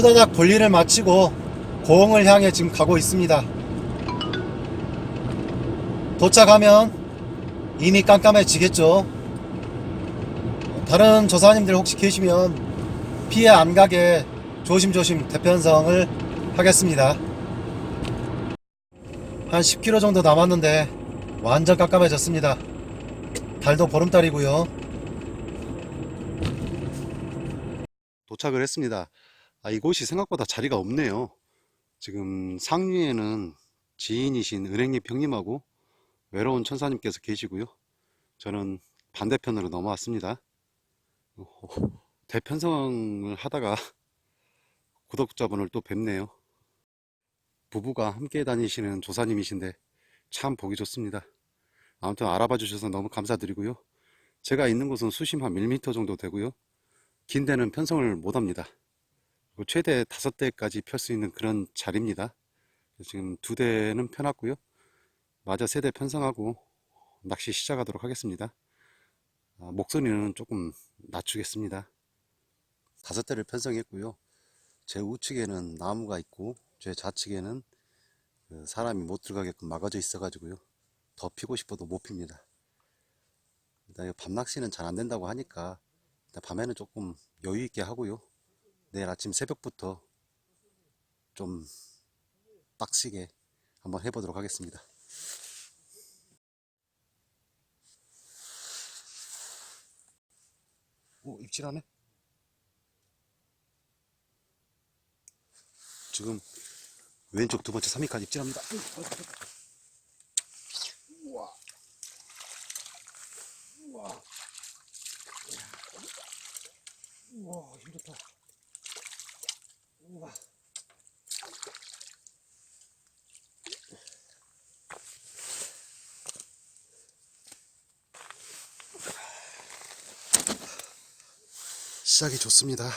후다닥 볼일을 마치고 고흥을 향해 지금 가고 있습니다. 도착하면 이미 깜깜해지겠죠. 다른 조사님들 혹시 계시면 피해 안 가게 조심조심 대편성을 하겠습니다. 한 10km 정도 남았는데 완전 깜깜해졌습니다. 달도 보름달이고요. 도착을 했습니다. 아, 이곳이 생각보다 자리가 없네요. 지금 상류에는 지인이신 은행잎 형님하고 외로운 천사님께서 계시고요. 저는 반대편으로 넘어왔습니다. 어, 대편성을 하다가 구독자분을 또 뵙네요. 부부가 함께 다니시는 조사님이신데 참 보기 좋습니다. 아무튼 알아봐 주셔서 너무 감사드리고요. 제가 있는 곳은 수심 한 1m 정도 되고요. 긴 데는 편성을 못 합니다. 최대 다섯 대까지 펼 수 있는 그런 자리입니다. 지금 두 대는 펴놨고요. 마저 세 대 편성하고 낚시 시작하도록 하겠습니다. 아, 목소리는 조금 낮추겠습니다. 다섯 대를 편성했고요. 제 우측에는 나무가 있고 제 좌측에는 그 사람이 못 들어가게끔 막아져 있어 가지고요. 더 피고 싶어도 못 핍니다. 밤낚시는 잘 안 된다고 하니까 밤에는 조금 여유 있게 하고요. 내일 아침 새벽부터 좀 빡시게 한번 해보도록 하겠습니다. 오, 입질하네? 지금 왼쪽 두 번째 3위까지 입질합니다. 우와. 우와. 우와, 힘 좋다. 우와. 시작이 좋습니다.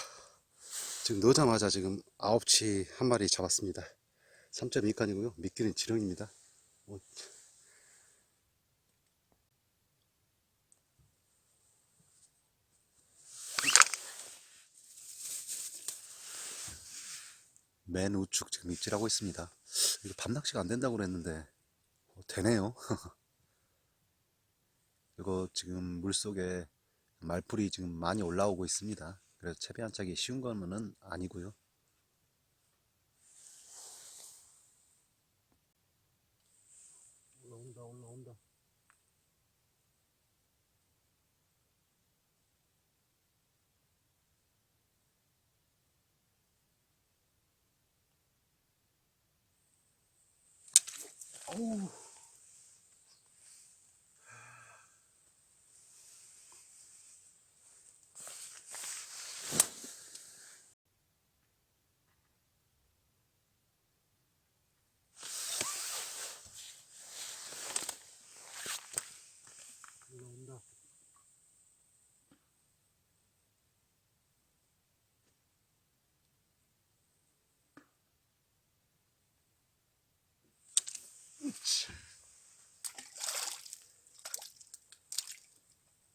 지금 넣자마자 지금 9치 한 마리 잡았습니다. 3.2칸이고요. 미끼는 지렁입니다. 맨 우측 지금 입질하고 있습니다. 이거 밤낚시가 안 된다고 그랬는데 어, 되네요. 이거 지금 물속에 말풀이 지금 많이 올라오고 있습니다. 그래서 채비 한착이 쉬운 거는 아니고요.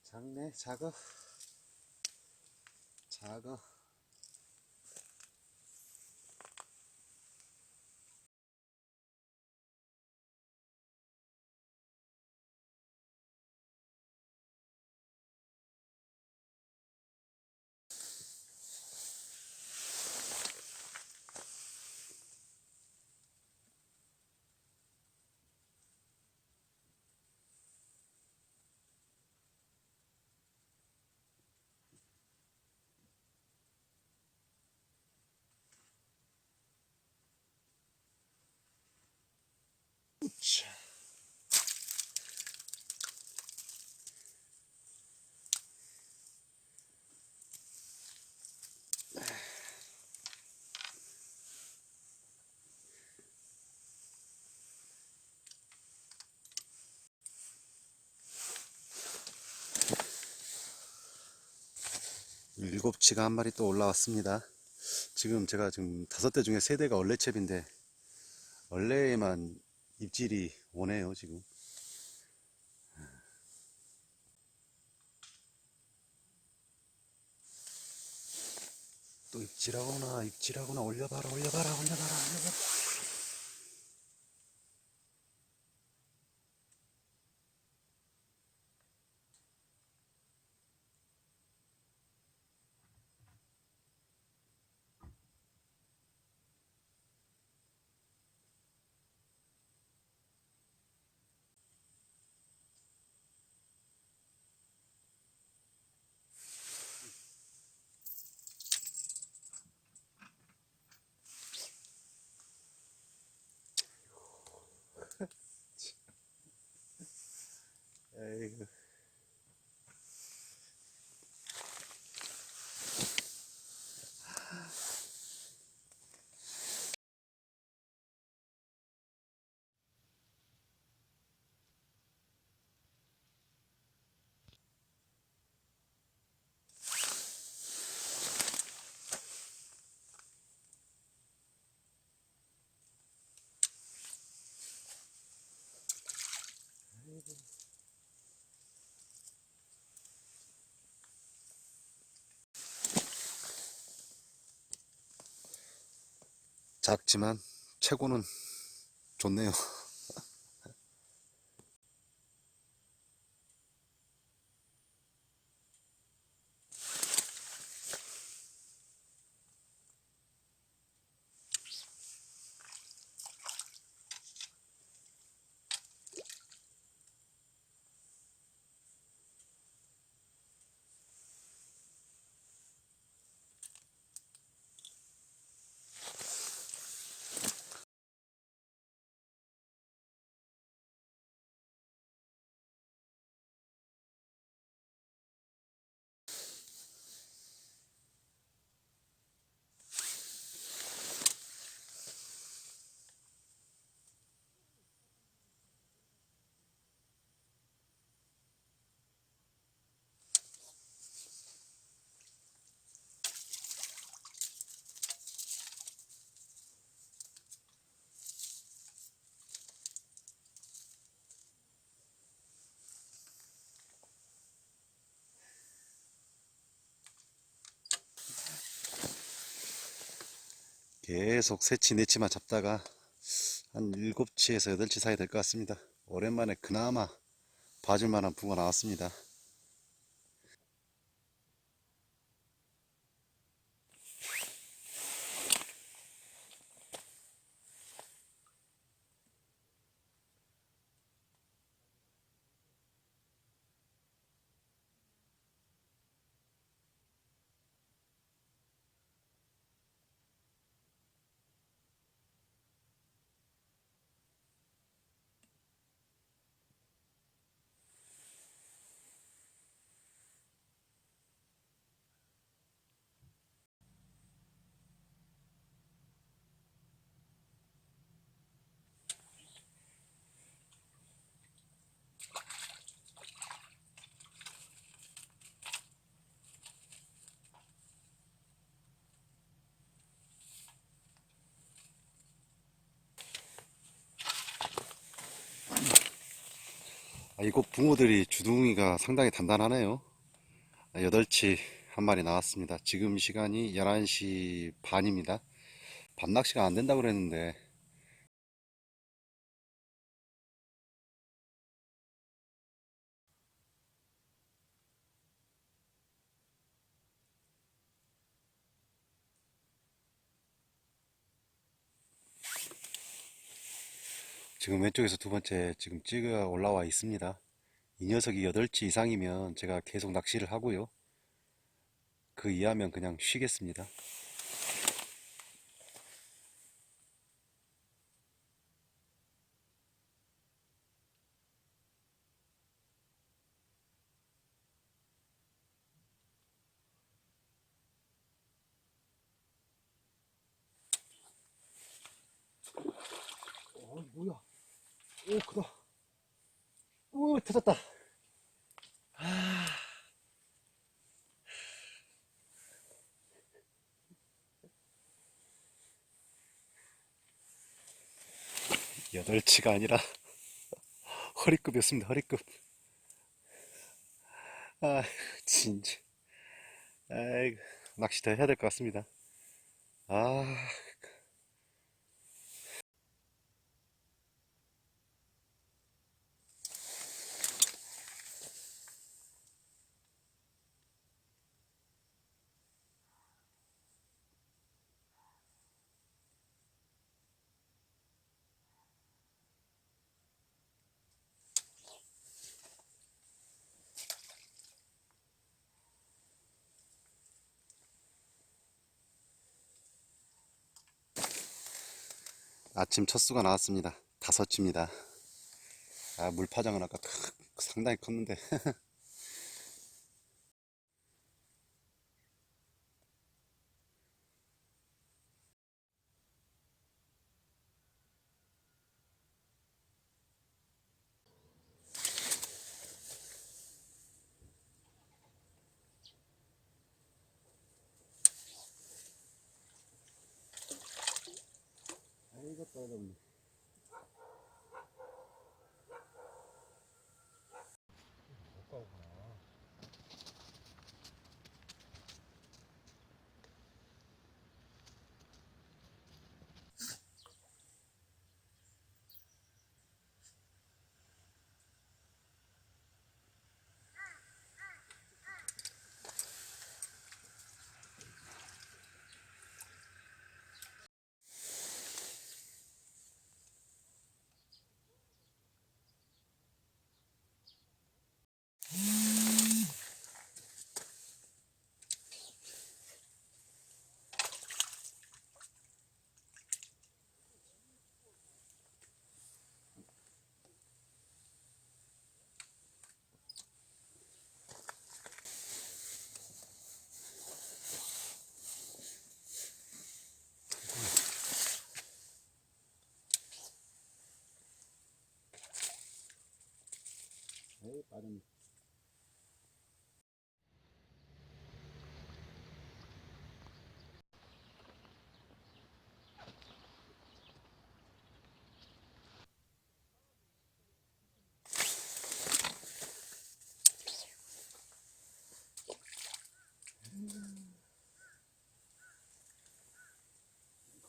작네, 작어. 작어. 일곱치가 한 마리 또 올라왔습니다. 지금 제가 지금 다섯 대 중에 세 대가 얼레채비인데 얼레에만 입질이 오네요 지금 또또 입질하거나 입질하거나 올려봐라 올려봐라 올려봐라 올려봐라 에이구 작지만 최고는 좋네요 계속 새치 네치만 잡다가 한 7치에서 8치 사이 될 것 같습니다. 오랜만에 그나마 봐줄 만한 붕어 나왔습니다 아, 이곳 붕어들이 주둥이가 상당히 단단하네요. 8치 한 마리 나왔습니다. 지금 시간이 11시 반입니다. 밤낚시가 안 된다고 그랬는데 지금 왼쪽에서 두 번째 지금 찌가 올라와 있습니다. 이 녀석이 8치 이상이면 제가 계속 낚시를 하고요. 그 이하면 그냥 쉬겠습니다. 어, 뭐야? 오, 크다. 오, 터졌다. 아. 여덟 치가 아니라 허리급이었습니다. 허리급. 아, 진짜. 아이고, 낚시 더 해야 될 것 같습니다. 아, 아침 첫 수가 나왔습니다. 다섯입니다. 아, 물파장은 아까 크- 상당히 컸는데. 아이고,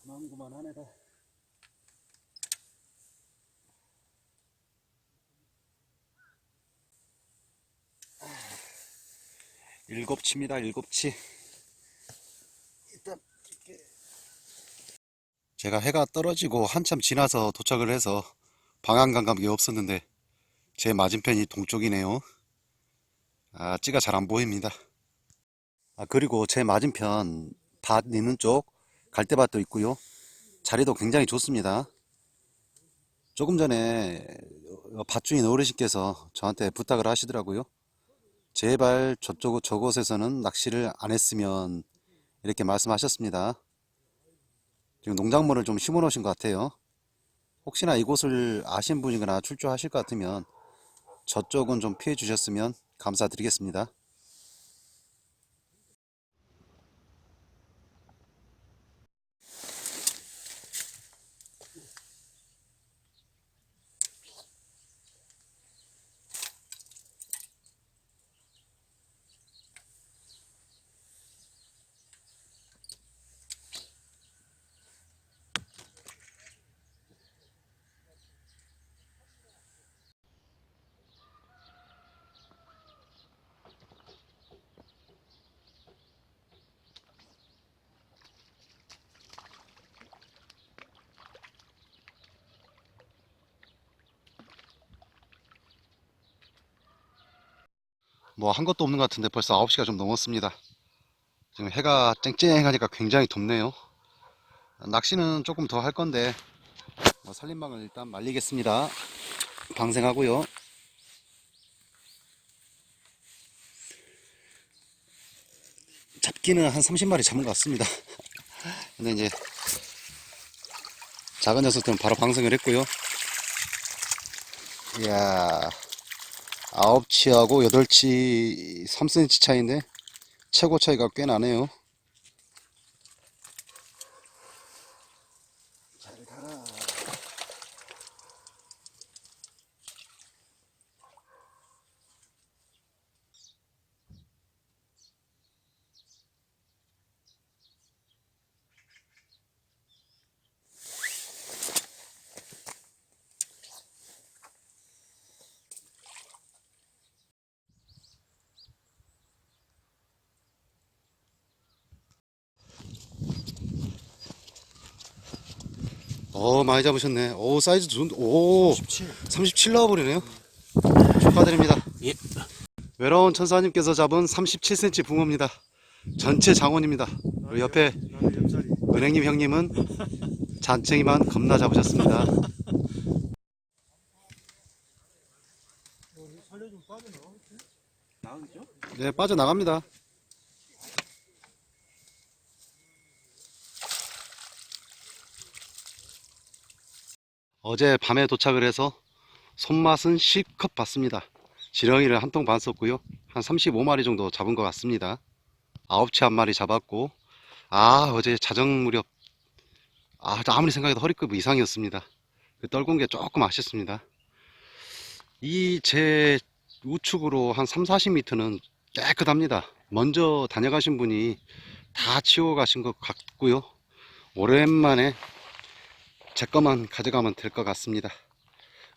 그만 그만하네다. 일곱 치입니다. 일곱 치. 일단 이렇게 제가 해가 떨어지고 한참 지나서 도착을 해서 방향 감각이 없었는데 제 맞은편이 동쪽이네요. 아, 찌가 잘 안 보입니다. 아, 그리고 제 맞은편 밭 있는 쪽 갈대밭도 있고요. 자리도 굉장히 좋습니다. 조금 전에 어, 밭주인 어르신께서 저한테 부탁을 하시더라고요. 제발 저쪽 저곳에서는 낚시를 안 했으면 이렇게 말씀하셨습니다. 지금 농작물을 좀 심어 놓으신 것 같아요. 혹시나 이곳을 아신 분이거나 출조하실 것 같으면 저쪽은 좀 피해 주셨으면 감사드리겠습니다. 뭐 한 것도 없는 것 같은데 벌써 9시가 좀 넘었습니다. 지금 해가 쨍쨍하니까 굉장히 덥네요. 낚시는 조금 더 할 건데 뭐 살림망을 일단 말리겠습니다. 방생하고요. 잡기는 한 30마리 잡은 것 같습니다. 근데 이제 작은 녀석들은 바로 방생을 했고요. 이야, 9치하고 8치 3cm 차이인데 최고 차이가 꽤 나네요. 어, 많이 잡으셨네. 오, 사이즈 좋은, 오, 17. 37 나와버리네요. 축하드립니다. 예. 외로운 천사님께서 잡은 37cm 붕어입니다. 전체 장원입니다. 그리고 옆에. 은행님 형님은 잔챙이만 겁나 잡으셨습니다. 나가겠죠? 네, 빠져나갑니다. 어제 밤에 도착을 해서 손맛은 실컷 봤습니다. 지렁이를 한 통 반 썼고요. 한 35마리 정도 잡은 것 같습니다. 아홉치 한 마리 잡았고, 아, 어제 자정 무렵, 아, 아무리 생각해도 허리급 이상이었습니다. 그 떨군 게 조금 아쉽습니다. 이 제 우측으로 한 3, 40m는 깨끗합니다. 먼저 다녀가신 분이 다 치워 가신 것 같고요. 오랜만에 제 것만 가져가면 될 것 같습니다.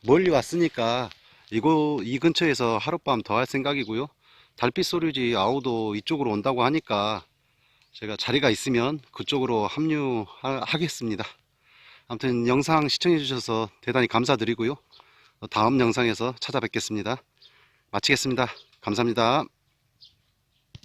멀리 왔으니까 이거 이 근처에서 하룻밤 더 할 생각이고요. 달빛 소류지 아우도 이쪽으로 온다고 하니까 제가 자리가 있으면 그쪽으로 합류하겠습니다. 아무튼 영상 시청해 주셔서 대단히 감사드리고요. 다음 영상에서 찾아뵙겠습니다. 마치겠습니다. 감사합니다.